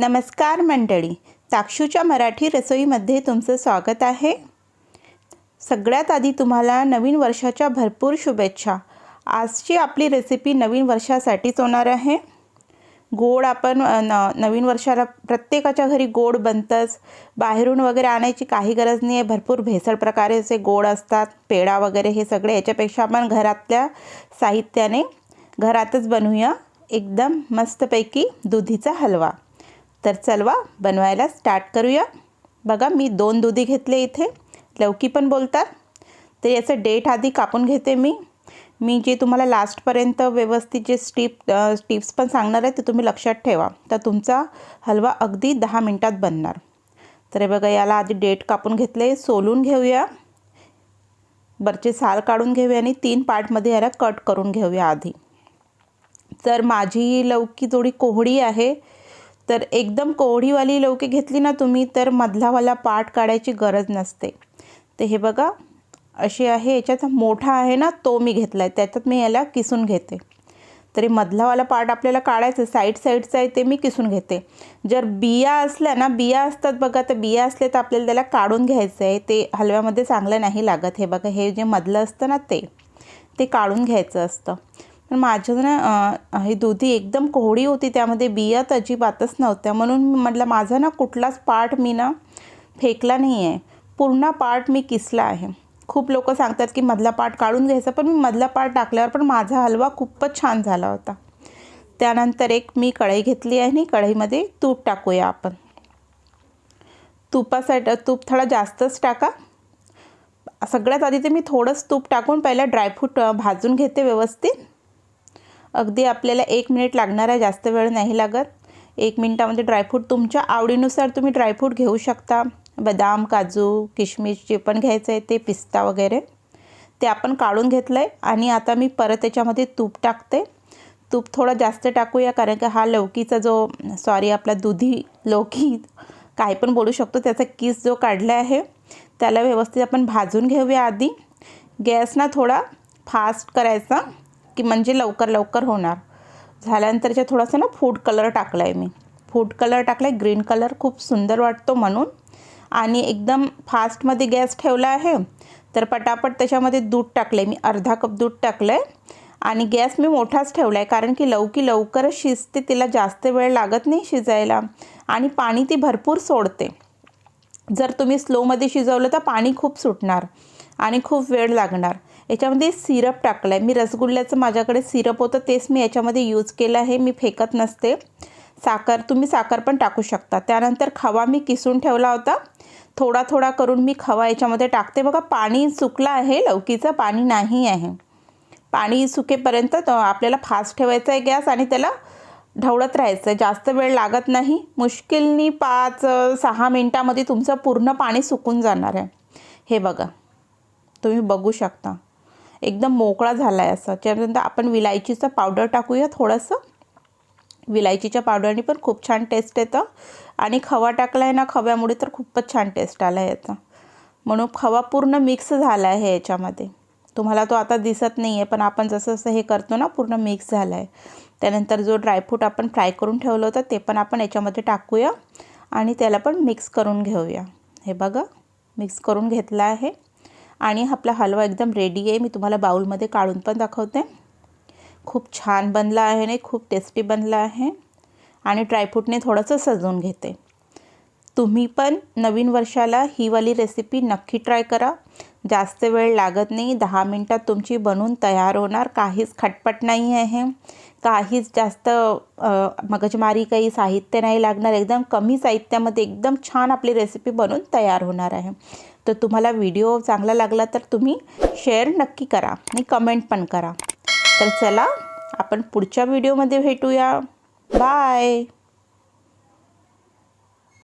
नमस्कार मंडळी. चाक्षूच्या मराठी रसोईमध्ये तुमचं स्वागत आहे. सगळ्यात आधी तुम्हाला नवीन वर्षाच्या भरपूर शुभेच्छा. आजची आपली रेसिपी नवीन वर्षासाठीच होणार आहे. गोड आपण न नवीन वर्षाला प्रत्येकाच्या घरी गोड बनतंच. बाहेरून वगैरे आणायची काही गरज नाही आहे भरपूर भेसळ प्रकारे असे गोड असतात. पेढा वगैरे हे सगळे याच्यापेक्षा आपण घरातल्या साहित्याने घरातच बनवूया. एकदम मस्तपैकी दुधीचा हलवा. तर चलवा बनवायला स्टार्ट करूया. बघा मी दोन दुधी घेतले इथे. लवकी पण बोलतात. तर याचं डेट आधी कापून घेते मी. मी जे तुम्हाला लास्टपर्यंत व्यवस्थित जे स्टिप टिप्स पण सांगणार आहे ते तुम्ही लक्षात ठेवा. तर तुमचा हलवा अगदी दहा मिनटात बनणार. तर हे बघा याला आधी डेट कापून घेतले. सोलून घेऊया. बरचे साल काढून घेऊया आणि तीन पार्टमध्ये याला कट करून घेऊया आधी. तर माझी लौकी थोडी कोहडी आहे. तर एकदम कोवढीवाली लौकी घेतली ना तुम्ही तर मधलावाला पाट काढायची गरज नसते. तर हे बघा अशी आहे याच्यात मोठा आहे ना तो मी घेतला आहे त्याच्यात मी याला किसून घेते. तरी मधलावाला पार्ट आपल्याला काढायचं साईड साईडचं आहे ते मी किसून घेते. जर बिया असल्या ना बिया असतात बघा तर बिया असल्या तर आपल्याला त्याला काढून घ्यायचं आहे. ते हलव्यामध्ये चांगलं नाही लागत. हे बघा हे जे मधलं असतं ना ते ते काढून घ्यायचं असतं. पण माझं ना हे ही दुधी एकदम कोहडी होती त्यामध्ये बिया तर अजिबातच नव्हत्या. म्हणून म्हटलं माझा ना कुठलाच पार्ट मी ना फेकला नाही आहे पूर्ण पार्ट मी किसला आहे. खूप लोक सांगतात की मधला पार्ट काढून घ्यायचा पण मी मधला पार्ट टाकल्यावर पण माझा हलवा खूपच छान झाला होता. त्यानंतर एक मी कढई घेतली आहे आणि कढईमध्ये तूप टाकूया आपण. तुपासाठी तूप थोडा जास्तच टाका. सगळ्यात आधी ते मी थोडंच तूप टाकून पहिला ड्रायफ्रूट भाजून घेते व्यवस्थित. अगदी आपल्याला एक मिनिट लागणार आहे जास्त वेळ नाही लागत. एक मिनटामध्ये ड्रायफ्रूट तुमच्या आवडीनुसार तुम्ही ड्रायफ्रूट घेऊ शकता. बदाम काजू किशमिश जे पण घ्यायचं आहे ते पिस्ता वगैरे. ते आपण काढून घेतलं आहे आणि आता मी परत त्याच्यामध्ये तूप टाकते. तूप थोडं जास्त टाकूया कारण की हा लौकीचा जो सॉरी आपला दुधी लौकी काय पण बोलू शकतो त्याचा किस जो काढला आहे त्याला व्यवस्थित आपण भाजून घेऊया आधी. गॅस ना थोडा फास्ट करायचा. की म्हणजे लवकर लवकर होणार. झाल्यानंतर त्याच्यात थोडासा ना फूड कलर टाकला आहे मी. फूड कलर टाकला आहे ग्रीन कलर खूप सुंदर वाटतो म्हणून. आणि एकदम फास्टमध्ये गॅस ठेवला आहे तर पटापट त्याच्यामध्ये दूध टाकलं आहे मी. अर्धा कप दूध टाकलं आहे आणि गॅस मी मोठाच ठेवला आहे कारण की लवकी लवकरच शिजते तिला जास्त वेळ लागत नाही शिजायला. आणि पाणी ती भरपूर सोडते. जर तुम्ही स्लोमध्ये शिजवलं तर पाणी खूप सुटणार आणि खूप वेळ लागणार. याच्यामध्ये सिरप टाकला आहे मी रसगुल्ल्याचं माझ्याकडे सिरप होतं तेच मी याच्यामध्ये यूज केलं आहे. मी फेकत नसते. साखर तुम्ही साखर पण टाकू शकता. त्यानंतर खवा मी किसून ठेवला होता. थोडा थोडा करून मी खवा याच्यामध्ये टाकते. बघा पाणी सुकलं आहे. लौकीचं पाणी नाही आहे. पाणी सुकेपर्यंत आपल्याला फास्ट ठेवायचा आहे गॅस आणि त्याला ढवळत राहायचं आहे. जास्त वेळ लागत नाही. मुश्किलनी पाच सहा मिनटामध्ये तुमचं पूर्ण पाणी सुकून जाणार आहे. हे बघा तुम्ही बघू शकता. एकदम मोकळा झाला आहे असं. त्यानंतर आपण विलायचीचं पावडर टाकूया थोडंसं. विलायचीच्या पावडरनी पण खूप छान टेस्ट येतं. आणि खवा टाकला आहे ना खव्यामुळे तर खूपच छान टेस्ट आला आहे याचा. म्हणून खवा पूर्ण मिक्स झाला आहे याच्यामध्ये. तुम्हाला तो आता दिसत नाही आहे पण आपण जसं जसं हे करतो ना पूर्ण मिक्स झाला आहे त्यानंतर जो ड्रायफ्रूट आपण फ्राय करून ठेवलं होतं ते पण आपण याच्यामध्ये टाकूया. आणि त्याला पण मिक्स करून घेऊया. हे बघा मिक्स करून घेतलं आहे. आणि आपला हलवा एकदम रेडी आहे. मी तुम्हाला बाऊलमध्ये काढून पण दाखवते. खूप छान बनला आहे आणि खूप टेस्टी बनला आहे. आणि ड्रायफ्रूटने थोडंसं सजवून घेते. तुम्ही पण नवीन वर्षाला ही वाली रेसिपी नक्की ट्राय करा. जास्त वेळ लागत नाही. दहा मिनटात तुमची बनून तयार होणार. काहीच खटपट नाही आहे. काहीच जास्त मगजमारी काही साहित्य नाही लागणार. एकदम कमी साहित्यामध्ये एकदम छान आपली रेसिपी बनून तयार होणार आहे. तर तुम्हाला व्हिडिओ चांगला लागला तर तुम्ही शेअर नक्की करा आणि कमेंट पण करा. तर चला आपण पुढच्या व्हिडिओमध्ये भेटूया. बाय